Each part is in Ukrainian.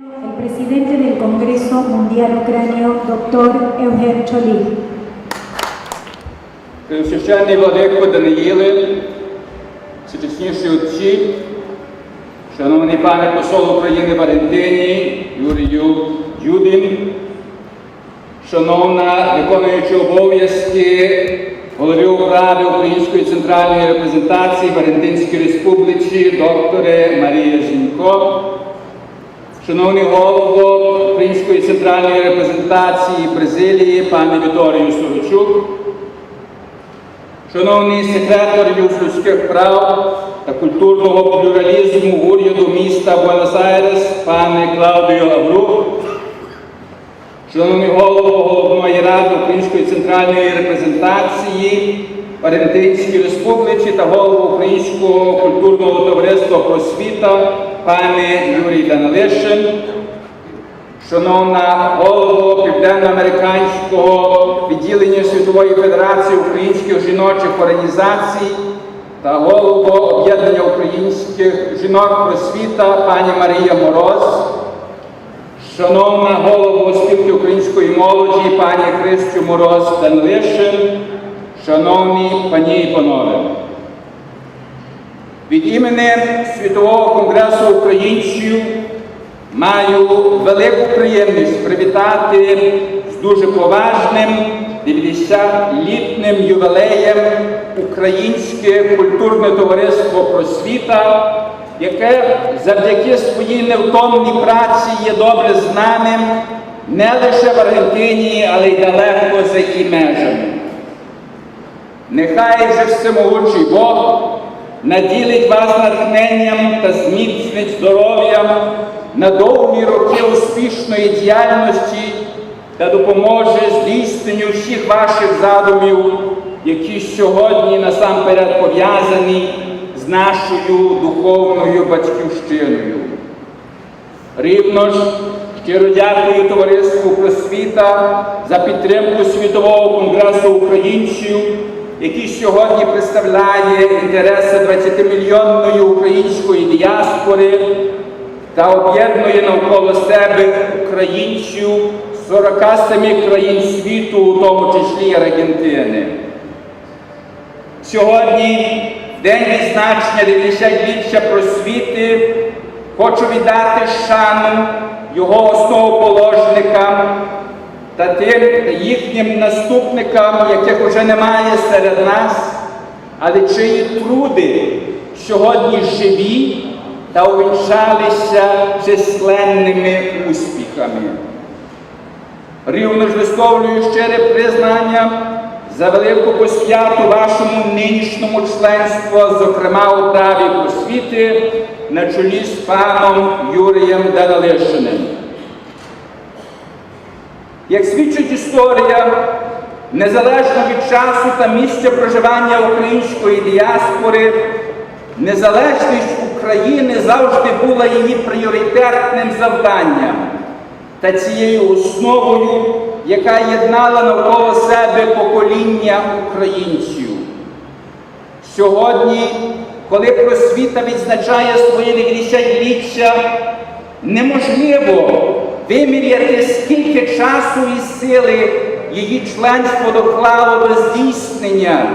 El presidente del Congreso Mundial Ucranio, doctor Eugen Cholí. Священний владико Даниїли, всечесніші отці, шановний пане посол України в Аргентині Юрію Юдин, шановна виконуюча обов'язки голови управи Української центральної репрезентації в Аргентинській Республіці докторе Марія Зінько, шановний голово Української центральної репрезентації Бразилії, пане Віторію Сорочук, Шановний секретар людських прав та культурного плюралізму уряду міста Буенос-Айрес, пане Клаудіо Аврух, шановний голово Головної ради Української центральної репрезентації в Республіці та голову Українського культурного товариства просвіта, пане Юрій Данилишин, Шановна голово Південноамериканського відділення Світової Федерації українських жіночих організацій та голово об'єднання українських жінок просвіта пані Марія Мороз, шановна голова спілки української молоді пані Христю Мороз Данлишин, шановні пані і панове. Від імені Світового конгресу українців Маю велику приємність привітати з дуже поважним 90-літнім ювілеєм Українське культурне товариство просвіта, яке завдяки своїй невтомній праці є добре знаним не лише в Аргентині, але й далеко за її межами. Нехай же всемогучий Бог наділить вас натхненням та зміцнить здоров'ям на довгі роки успішної діяльності та допоможе здійсненню всіх ваших задумів, які сьогодні насамперед пов'язані з нашою духовною батьківщиною. Рівно ж щиро дякую товариству просвіта за підтримку Світового конгресу українців, який сьогодні представляє інтереси 20-мільйонної української діаспори та об'єднує навколо себе українців 47 країн світу, у тому числі Аргентини. Сьогодні, день відзначення 90-ліття просвіти, хочу віддати шану його основоположникам та тим їхнім наступникам, яких уже немає серед нас, але чиї труди сьогодні живі та увінчалися численними успіхами. Рівно ж висловлюю щире признання за велику посвяту вашому нинішньому членству, зокрема у праві просвіти, на чолі з паном Юрієм Данилишиним. Як свідчить історія, незалежно від часу та місця проживання української діаспори, незалежність України завжди була її пріоритетним завданням та цією основою, яка єднала навколо себе покоління українців. Сьогодні, коли просвіта відзначає своє 90-ліття, неможливо виміряти, скільки часу і сили її членство доклало до здійснення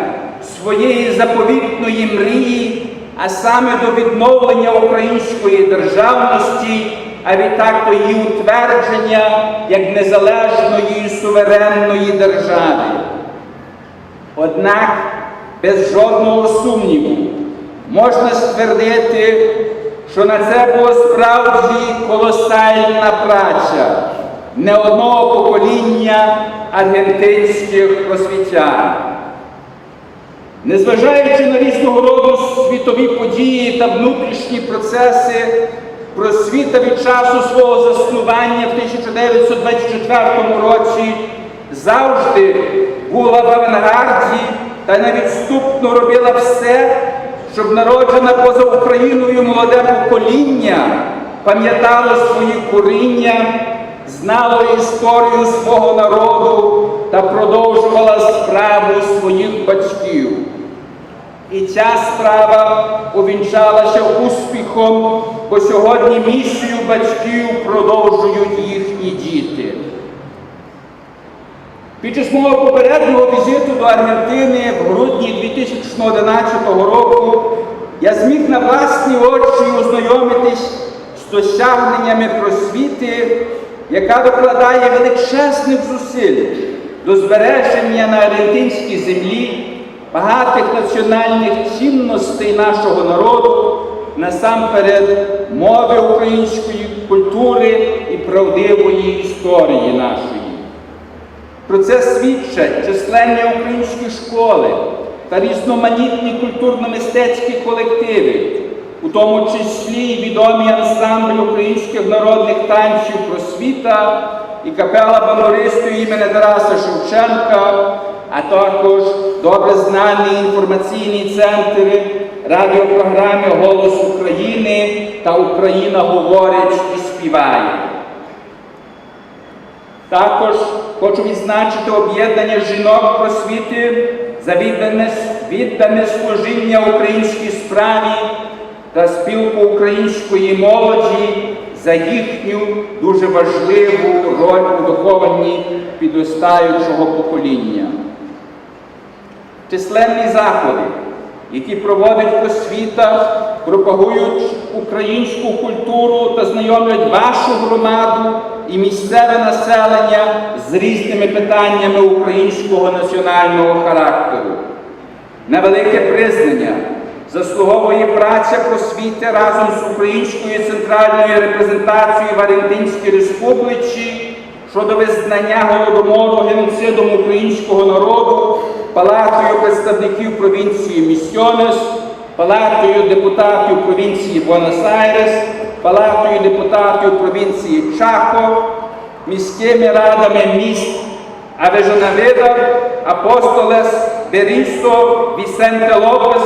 своєї заповітної мрії, а саме до відновлення української державності, а відтак до її утвердження як незалежної суверенної держави. Однак, без жодного сумніву, можна ствердити, що на це була справді колосальна праця не одного покоління аргентинських просвітян. Незважаючи на різного роду світові події та внутрішні процеси, просвіта від часу свого заснування в 1924 році завжди була в авангарді та невідступно робила все, щоб народжена поза Україною молоде покоління пам'ятало свої коріння, знало історію свого народу та продовжувала справу своїх батьків. І ця справа увінчалася успіхом, бо сьогодні місію батьків продовжують їхні діти. Під час мого попереднього візиту до Аргентини в грудні 2011 року я зміг на власні очі ознайомитись з досягненнями просвіти, яка докладає величезних зусиль до збереження на аргентинській землі багатих національних цінностей нашого народу, насамперед мови української культури і правдивої історії нашої. Про це свідчать численні українські школи та різноманітні культурно-мистецькі колективи, у тому числі й відомі ансамбль українських народних танців просвіта і капела бандуристів імені Тараса Шевченка, а також добре знані інформаційні центри радіопрограми Голос України та Україна говорить і співає. Також хочу відзначити об'єднання жінок просвіти за віддане, віддане служіння українській справі та спілку української молоді за їхню дуже важливу роль у вихованні підростаючого покоління. Численні заходи, які проводить просвіта, пропагують українську культуру та знайомлять вашу громаду і місцеве населення з різними питаннями українського національного характеру. На велике признання заслуговує праця просвіти разом з українською центральною репрезентацією в Аргентинській Республіці щодо визнання голодомору геноцидом українського народу, палатою представників провінції Місьйонес, палатою депутатів провінції Буенос-Айрес, палатою депутатів провінції Чако, міськими радами міст Авежанаведа, Апостолес, Берісо, Вісенте Лопес,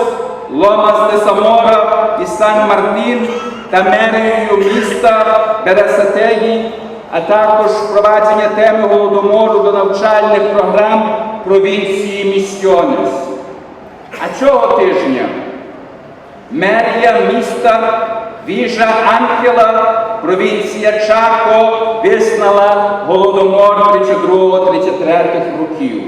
Ломас де Самора і Сан Мартін та мерією міста Берасатегі, а також впровадження теми голодомору до навчальних програм провінції Місьйонес. А цього тижня мерія міста Віжа Анхела, провінція Чако, визнала голодомор 32-33 років.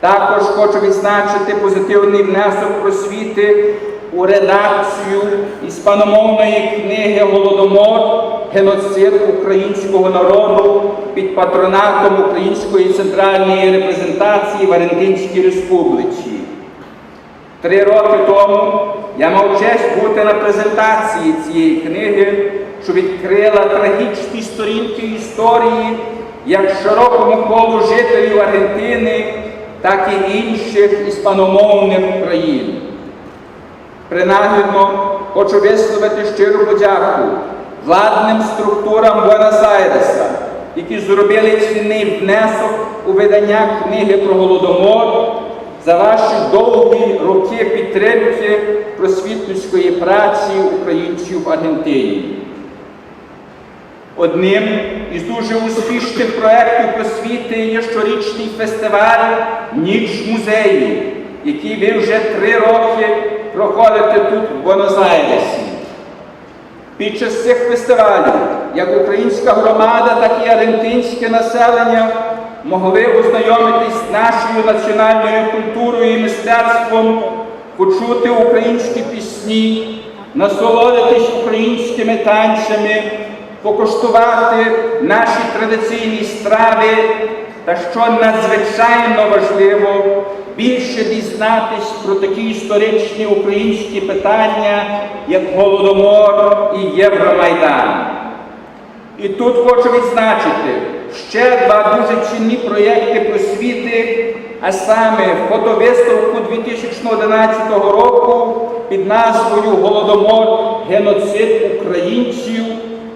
Також хочу відзначити позитивний внесок просвіти у редакцію іспаномовної книги Голодомор геноцид українського народу під патронатом Української центральної репрезентації в Аргентинській Республіці. Три роки тому я мав честь бути на презентації цієї книги, що відкрила трагічні сторінки історії як широкому колу жителів Аргентини, так і інших іспаномовних країн. Принагідно хочу висловити щиру подяку владним структурам Буенос-Айреса, які зробили цінний внесок у видання книги про голодомор за ваші довгі роки підтримки просвітницької праці українців в Аргентині. Одним із дуже успішних проєктів просвіти є щорічний фестиваль Ніч музеїв, який ви вже три роки проходите тут, в Буенос-Айресі. Під час цих фестивалів як українська громада, так і аргентинське населення могли ознайомитись з нашою національною культурою і мистецтвом, почути українські пісні, насолодитись українськими танцями, покуштувати наші традиційні страви та, що надзвичайно важливо, більше дізнатись про такі історичні українські питання, як Голодомор і Євромайдан. І тут хочу відзначити ще два дуже цінні проєкти просвіти, а саме фотовиставку 2011 року під назвою Голодомор геноцид українців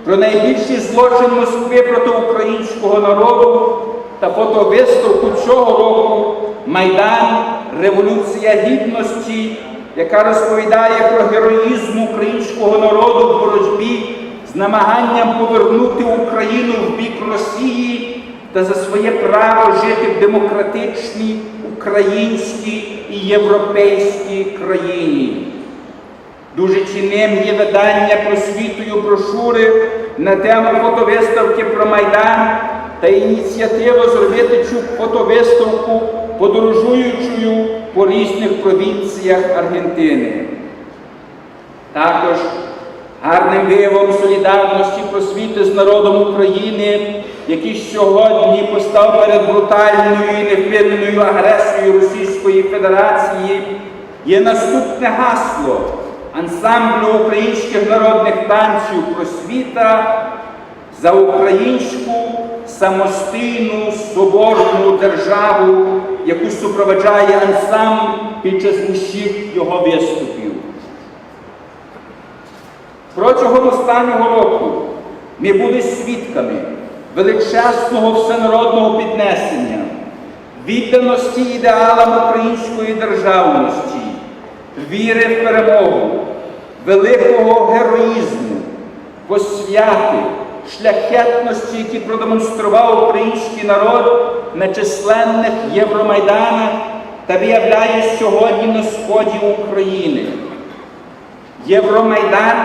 про найбільший злочин Москви проти українського народу та фотовиставку цього року Майдан. Революція Гідності, яка розповідає про героїзм українського народу в боротьбі з намаганням повернути Україну в бік Росії та за своє право жити в демократичній українській і європейській країні. Дуже цінним є видання просвітою брошури на тему фотовиставки про Майдан та ініціатива зробити цю фотовиставку подорожуючою по різних провінціях Аргентини. Також гарним виявом солідарності просвіти з народом України, який сьогодні постав перед брутальною і невпинною агресією Російської Федерації, є наступне гасло ансамблю українських народних танців просвіта за українську самостійну соборну державу, яку супроводжає ансамбль під час усіх його виступів. Протягом останнього року ми були свідками величезного всенародного піднесення, відданості ідеалам української державності, віри в перемогу, великого героїзму, посвяти, шляхетності, які продемонстрував український народ на численних Євромайданах та виявляє сьогодні на сході України. Євромайдан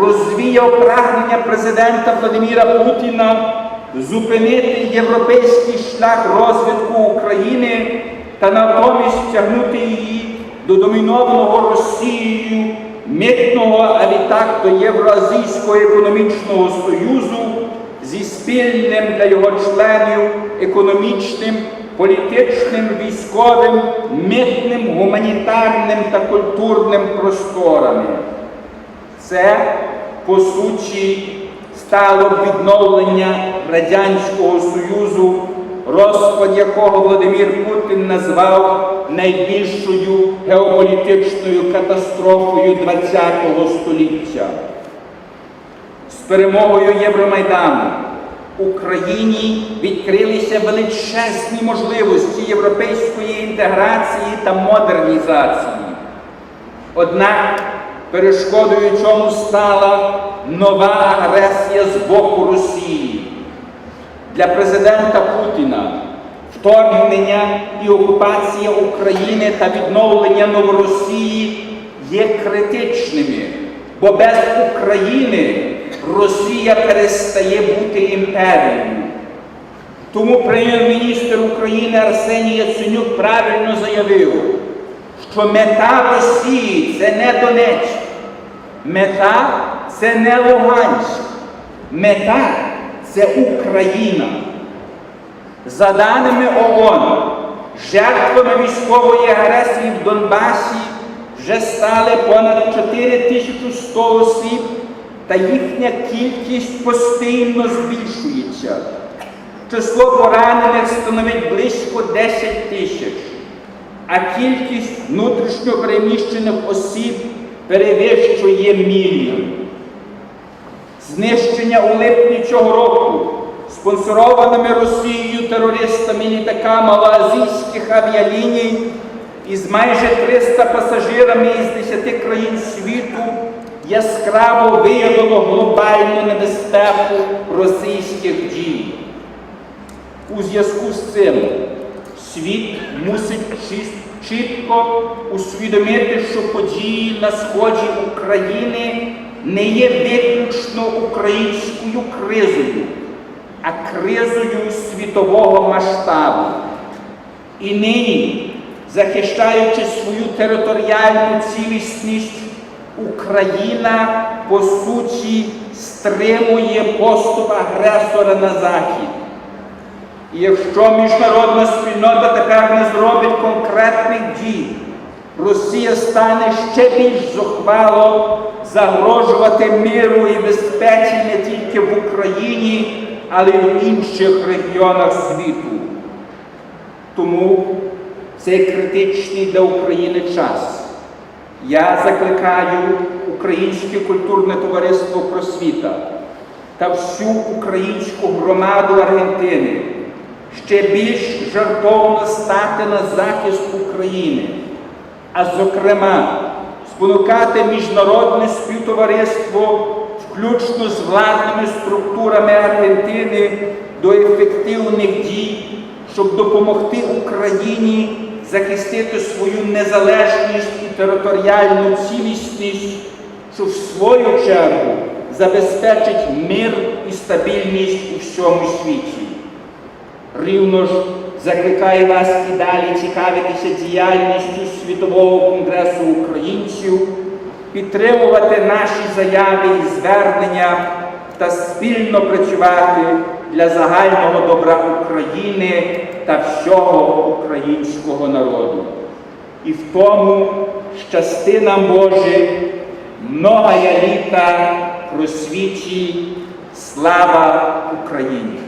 розвіяв прагнення президента Владимира Путіна зупинити європейський шлях розвитку України та натомість тягнути її до домінованого Росією митного, а відтак до Євроазійського економічного союзу зі спільним для його членів економічним, політичним, військовим, митним, гуманітарним та культурним просторами. Це, по суті, стало відновлення Радянського Союзу, розпад якого Володимир Путін назвав найбільшою геополітичною катастрофою ХХ століття. З перемогою Євромайдану Україні відкрилися величезні можливості європейської інтеграції та модернізації. Однак перешкодою чому стала нова агресія з боку Росії. Для президента Путіна вторгнення і окупація України та відновлення Новоросії є критичними, бо без України Росія перестає бути імперією. Тому прем'єр-міністр України Арсеній Яценюк правильно заявив, що мета Росії це не Донецьк, мета це не Луганськ, мета це Україна. За даними ООН, жертвами військової агресії в Донбасі вже стали понад 4100 осіб, та їхня кількість постійно збільшується. Число поранених становить близько 10 тисяч, а кількість внутрішньо переміщених осіб перевищує мільйон. Знищення у липні цього року спонсорованими Росією терористами літака малоазійських авіаліній із майже 300 пасажирами із 10 країн світу яскраво виявило глобальну небезпеку російських дій. У зв'язку з цим світ мусить чіс- чітко усвідомити, що події на сході України не є виключно українською кризою, а кризою світового масштабу. І нині, захищаючи свою територіальну цілісність, Україна по суті стримує поступ агресора на захід. І якщо міжнародна спільнота тепер не зробить конкретних дій, Росія стане ще більш зухвало загрожувати миру і безпеці не тільки в Україні, але й в інших регіонах світу. Тому цей критичний для України час. Я закликаю Українське культурне товариство просвіта та всю українську громаду Аргентини ще більш жартовно стати на захист України, а зокрема спонукати міжнародне співтовариство, включно з владними структурами Аргентини, до ефективних дій, щоб допомогти Україні захистити свою незалежність і територіальну цілісність, що в свою чергу забезпечить мир і стабільність у всьому світі. Рівно ж закликає вас і далі цікавитися діяльністю Світового конгресу українців, підтримувати наші заяви і звернення та спільно працювати для загального добра України та всього українського народу. І в тому щасти нам Боже, многая літа просвіті, слава Україні!